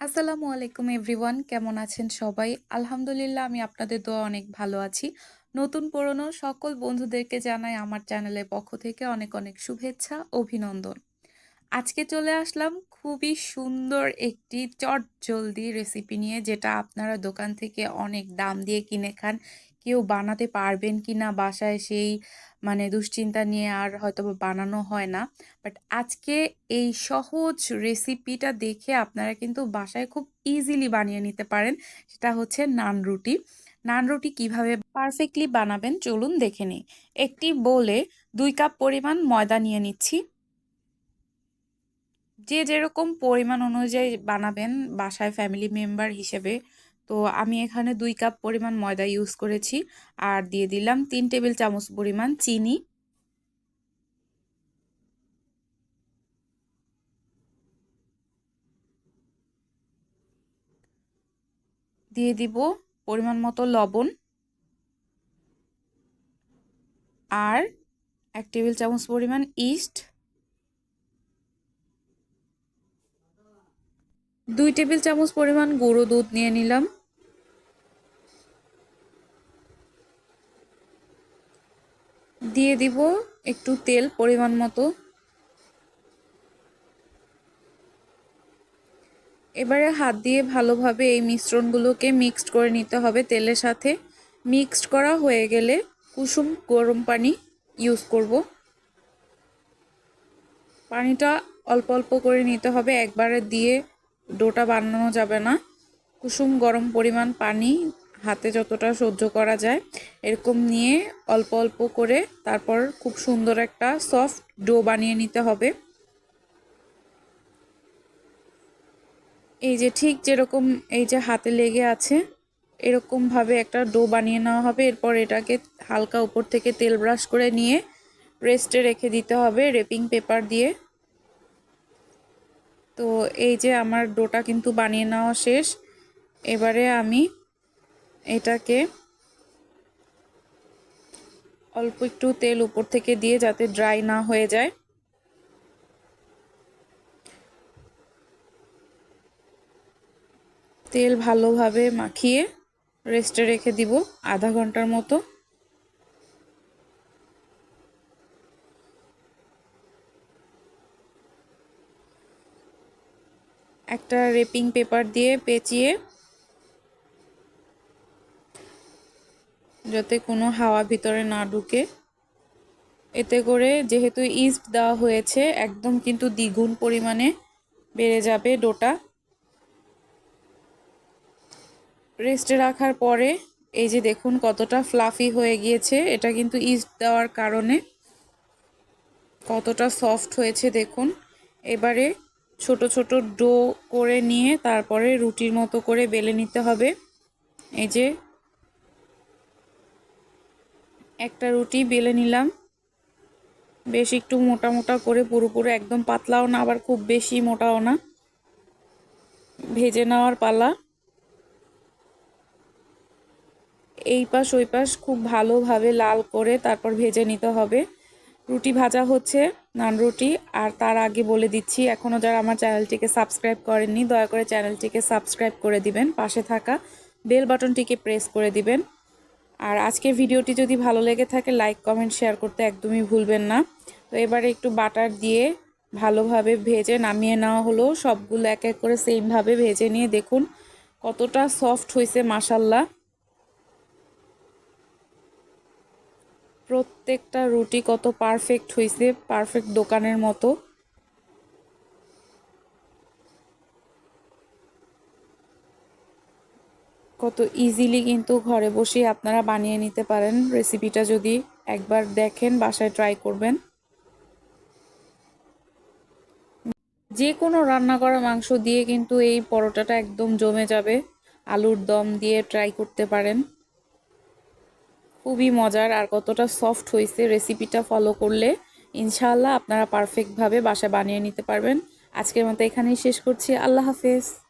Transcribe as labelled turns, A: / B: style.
A: আসসালামু আলাইকুম এভরিওয়ান, কেমন আছেন সবাই? আলহামদুলিল্লাহ, আমি আপনাদের দোয়া অনেক ভালো আছি। নতুন পুরনো সকল বন্ধুদেরকে জানাই আমার চ্যানেলের পক্ষ থেকে অনেক অনেক শুভেচ্ছা, অভিনন্দন। আজকে চলে আসলাম খুবই সুন্দর একটি চটজলদি রেসিপি নিয়ে, যেটা আপনারা দোকান থেকে অনেক দাম দিয়ে কিনে খান। কেউ বানাতে পারবেন কি না বাসায় সেই মানে দুশ্চিন্তা নিয়ে আর হয়তো বানানো হয় না। বাট আজকে এই সহজ রেসিপিটা দেখে আপনারা কিন্তু বাসায় খুব ইজিলি বানিয়ে নিতে পারেন। সেটা হচ্ছে নান রুটি। নান রুটি কীভাবে পারফেক্টলি বানাবেন চলুন দেখে নিই। একটি বোলে দুই কাপ পরিমাণ ময়দা নিয়ে নিচ্ছি। যে যেরকম পরিমাণ অনুযায়ী বানাবেন বাসায় ফ্যামিলি মেম্বার হিসেবে তো আমি এখানে দুই কাপ পরিমাণ ময়দা ইউজ করেছি। আর দিয়ে দিলাম তিন টেবিল চামচ পরিমাণ চিনি। দিয়ে দিব পরিমাণ মতো লবণ। আর এক টেবিল চামচ পরিমাণ ইস্ট দুই টেবিল চামচ পরিমাণ গুঁড়ো দুধ নিয়ে নিলাম। দিয়ে দিব একটু তেল পরিমাণ মতো। এবারে হাত দিয়ে ভালোভাবে এই মিশ্রণগুলোকে মিক্সড করে নিতে হবে তেলের সাথে। মিক্সড করা হয়ে গেলে কুসুম গরম পানি ইউজ করব। পানিটা অল্প অল্প করে নিতে হবে। একবারে দিয়ে ডোটা বানানো যাবে না। কুসুম গরম পরিমাণ পানি হাতে যতটা সহ্য করা যায় এরকম নিয়ে অল্প অল্প করে তারপর খুব সুন্দর একটা সফট ডো বানিয়ে নিতে হবে। এই যে ঠিক যেরকম এই যে হাতে লেগে আছে এরকমভাবে একটা ডো বানিয়ে নেওয়া হবে। এরপর এটাকে হালকা উপর থেকে তেল ব্রাশ করে নিয়ে রেস্টে রেখে দিতে হবে। রেপিং পেপার দিয়ে তো এই যে আমার ডোটা কিন্তু বানিয়ে নেওয়া শেষ। এবারে আমি এটাকে অল্প একটু তেল উপর থেকে দিয়ে যাতে ড্রাই না হয়ে যায়। তেল ভালোভাবে মাখিয়ে রেস্টে রেখে দিব আধা ঘণ্টার মতো। একটা রেপিং পেপার দিয়ে পেঁচিয়ে যাতে কোনো হাওয়া ভিতরে না ঢুকে। এতে করে যেহেতু ইস্ট দেওয়া হয়েছে, একদম কিন্তু দ্বিগুণ পরিমাণে বেড়ে যাবে ডোটা। রেস্টে রাখার পরে এই যে দেখুন কতটা ফ্লাফি হয়ে গিয়েছে, এটা কিন্তু ইস্ট দেওয়ার কারণে কতটা সফট হয়েছে দেখুন। এবারে ছোট ছোট ডো করে নিয়ে তারপরে রুটির মতো করে বেলে নিতে হবে। এই যে একটা রুটি বেলে নিলাম। বেশ একটু মোটা মোটা করে পুরোপুরো একদম পাতলাও না, আবার খুব বেশি মোটাও না। ভেজে নেওয়ার পালা। এই পাশ ওই পাশ খুব ভালোভাবে লাল করে তারপর ভেজে নিতে হবে। রুটি ভাজা হচ্ছে, নান রুটি, আর তার আগে বলে দিচ্ছি এখনও যারা আমার চ্যানেলটিকে সাবস্ক্রাইব করেননি, দয়া করে চ্যানেলটিকে সাবস্ক্রাইব করে দিবেন, পাশে থাকা বেল বাটনটিকে প্রেস করে দিবেন। আর আজকে ভিডিওটি যদি ভালো লেগে থাকে, লাইক, কমেন্ট, শেয়ার করতে একদমই ভুলবেন না। তো এবারে একটু বাটার দিয়ে ভালোভাবে ভেজে নামিয়ে নেওয়া হলো, সবগুলো এক এক করে সেমভাবে ভেজে নিয়ে দেখুন কতটা সফট হয়েছে মাসাল্লা প্রত্যেকটা রুটি কত পারফেক্ট হয়েছে পারফেক্ট দোকানের মতো। কত ইজিলি কিন্তু ঘরে বসে আপনারা বানিয়ে নিতে পারেন। রেসিপিটা যদি একবার দেখেন, বাসায় ট্রাই করবেন। যে কোনো রান্না করা মাংস দিয়ে কিন্তু এই পরোটাটা একদম জমে যাবে। আলুর দম দিয়ে ট্রাই করতে পারেন। খুবই মজার আর কতটা সফট হয়েছে রেসিপিটা ফলো করলে। ইনশাআল্লাহ আপনারা পারফেক্টভাবে বাসা বানিয়ে নিতে পারবেন। আজকের মতো এখানেই শেষ করছি। আল্লাহ হাফেজ।